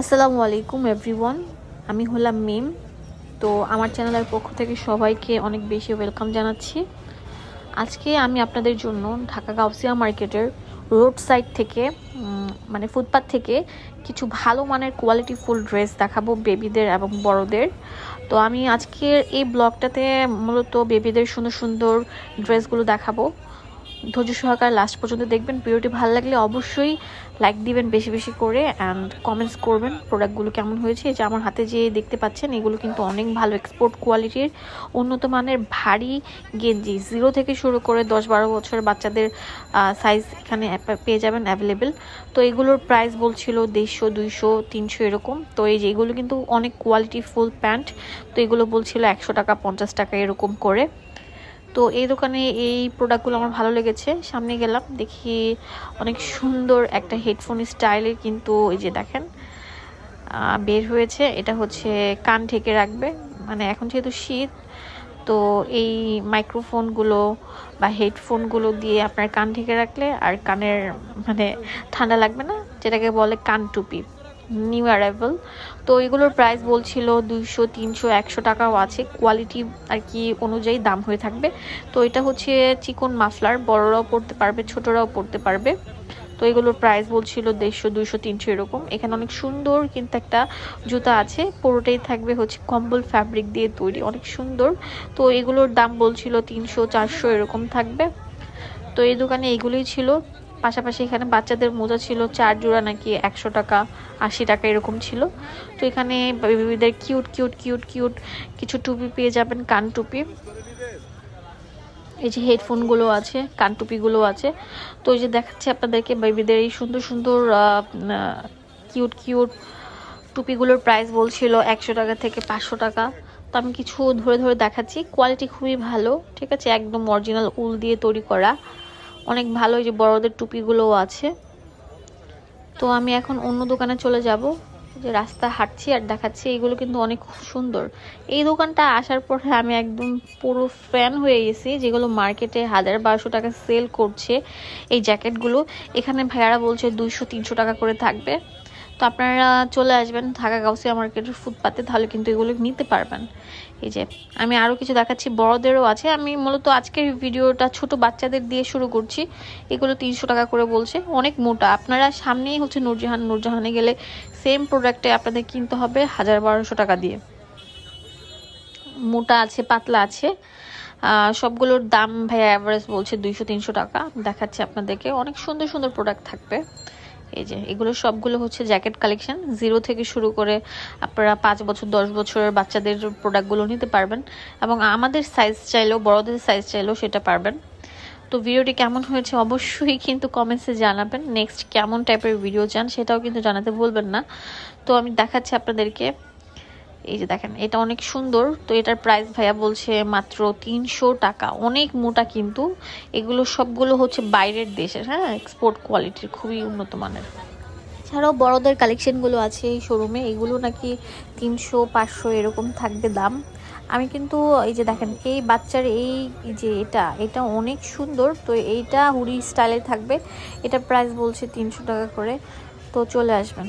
আসসালামু আলাইকুম এভরিওয়ান আমি হলাম মিম। তো আমার চ্যানেলের পক্ষ থেকে সবাইকে অনেক বেশি ওয়েলকাম জানাচ্ছি। আজকে আমি আপনাদের জন্য ঢাকা গাউসিয়া মার্কেটের রোড সাইড থেকে মানে ফুটপাথ থেকে কিছু ভালো মানের কোয়ালিটি ফুল ড্রেস দেখাবো বেবিদের এবং বড়দের। তো আমি আজকের এই ব্লগটাতে মূলত বেবিদের সুন্দর সুন্দর ড্রেসগুলো দেখাবো। ধৈর্য সহকার লাস্ট পর্যন্ত দেখবেন ভিডিওটি ভালো লাগলে অবশ্যই লাইক দিবেন বেশি বেশি করে অ্যান্ড কমেন্টস করবেন প্রোডাক্টগুলো কেমন হয়েছে। যে আমার হাতে যে দেখতে পাচ্ছেন, এগুলো কিন্তু অনেক ভালো এক্সপোর্ট কোয়ালিটির উন্নত মানের ভারী গেঞ্জি। জিরো থেকে শুরু করে দশ বারো বছর বাচ্চাদের সাইজ এখানে পেয়ে যাবেন অ্যাভেলেবেল তো এগুলোর প্রাইস বলছিল দেড়শো, দুইশো, তিনশো এরকম। তো এই যে এগুলো কিন্তু অনেক কোয়ালিটি ফুল প্যান্ট। তো এগুলো বলছিল একশো টাকা, পঞ্চাশ টাকা এরকম করে। তো এই দোকানে এই প্রোডাক্টগুলো আমার ভালো লেগেছে। সামনে গেলাম, দেখি অনেক সুন্দর একটা হেডফোন স্টাইলের কিন্তু এই যে দেখেন বের হয়েছে। এটা হচ্ছে কান ঢেকে রাখবে। মানে এখন যেহেতু শীত, তো এই মাইক্রোফোনগুলো বা হেডফোনগুলো দিয়ে আপনার কান ঢেকে রাখলে আর কানের মানে ঠান্ডা লাগবে না, যেটাকে বলে কান টুপি। নিউ অ্যারাইভেল তো এগুলোর প্রাইস বলছিল দুইশো, তিনশো, একশো টাকাও আছে। কোয়ালিটি আর কি অনুযায়ী দাম হয়ে থাকবে। তো এটা হচ্ছে চিকন মাফলার। বড়রাও পড়তে পারবে, ছোটরাও পড়তে পারবে। তো এগুলোর প্রাইস বলছিল দেড়শো, দুইশো, তিনশো এরকম। এখানে অনেক সুন্দর কিন্তু একটা জুতা আছে। পুরোটাই থাকবে হচ্ছে কম্বল ফ্যাব্রিক দিয়ে তৈরি। অনেক সুন্দর। তো এগুলোর দাম বলছিল তিনশো, চারশো এরকম থাকবে। তো এই দোকানে এইগুলোই ছিল। পাশাপাশি এখানে বাচ্চাদের মোজা ছিল চার জোড়া নাকি একশো টাকা, আশি টাকা এরকম ছিল। তো এখানে বেবিদের কিউট কিউট কিউট কিউট কিছু টুপি পেয়ে যাবেন, কান টুপি। এই যে হেডফোনগুলো আছে, কান টুপিগুলো আছে। তো এই যে দেখাচ্ছি আপনাদেরকে বেবিদের এই সুন্দর সুন্দর কিউট কিউট টুপিগুলোর প্রাইস বলছিল একশো টাকা থেকে পাঁচশো টাকা। তো আমি কিছু ধরে ধরে দেখাচ্ছি। কোয়ালিটি খুবই ভালো, ঠিক আছে? একদম অরিজিনাল উল দিয়ে তৈরি করা। অনেক ভালো যে বড়দের টুপিগুলোও আছে। তো আমি এখন অন্য দোকানে চলে যাব। যে রাস্তা হাঁটছি আর দেখাচ্ছি, এইগুলো কিন্তু অনেক সুন্দর। এই দোকানটা আসার পরে আমি একদম পুরো ফ্যান হয়ে গেছি, যেগুলো মার্কেটে হাজার বারোশো টাকা সেল করছে এই জ্যাকেটগুলো এখানে ভাইয়ারা বলছে দুইশো, তিনশো টাকা করে থাকবে। তো আপনারা চলে আসবেন ঢাকা গাউসিয়া মার্কেটের ফুটপাতে, তাহলে কিন্তু এগুলো নিতে পারবেন। এই যে, আমি আরও কিছু দেখাচ্ছি, বড়দেরও আছে। আমি মূলত আজকের ভিডিওটা ছোট বাচ্চাদের দিয়ে শুরু করছি। এগুলো তিনশো টাকা করে বলছে, অনেক মোটা। আপনারা সামনেই হচ্ছে নূরজাহান, নূরজাহানে গেলে সেম প্রোডাক্টে আপনাদের কিনতে হবে হাজার বারোশো টাকা দিয়ে। মোটা আছে, পাতলা আছে। সবগুলোর দাম ভাইয়া অ্যাভারেজ বলছে দুইশো, তিনশো টাকা। দেখাচ্ছে আপনাদেরকে। অনেক সুন্দর সুন্দর প্রোডাক্ট থাকবে। এই যে, এগুলো সবগুলো হচ্ছে জ্যাকেট কালেকশন। জিরো থেকে শুরু করে আপনারা পাঁচ বছর, দশ বছরের বাচ্চাদের প্রোডাক্টগুলো নিতে পারবেন এবং আমাদের সাইজ চাইলেও, বড়দের সাইজ চাইলেও সেটা পারবেন। তো ভিডিওটি কেমন হয়েছে অবশ্যই কিন্তু কমেন্টসে জানাবেন। নেক্সট কেমন টাইপের ভিডিও চান সেটাও কিন্তু জানাতে ভুলবেন না। তো আমি দেখাচ্ছি আপনাদেরকে। এই যে দেখেন, এটা অনেক সুন্দর। তো এটার প্রাইস ভাইয়া বলছে মাত্র তিনশো টাকা। অনেক মোটা কিন্তু। এগুলো সবগুলো হচ্ছে বাইরের দেশের হ্যাঁ? এক্সপোর্ট কোয়ালিটির খুবই উন্নত মানের। এছাড়াও বড়দের কালেকশনগুলো আছে এই শোরুমে এগুলো নাকি তিনশো, পাঁচশো এরকম থাকবে দাম। আমি কিন্তু এই যে দেখেন, এই বাচ্চার এই যে এটা এটা অনেক সুন্দর। তো এইটা হুডি স্টাইলে থাকবে। এটা প্রাইস বলছে তিনশো টাকা করে। তো চলে আসবেন।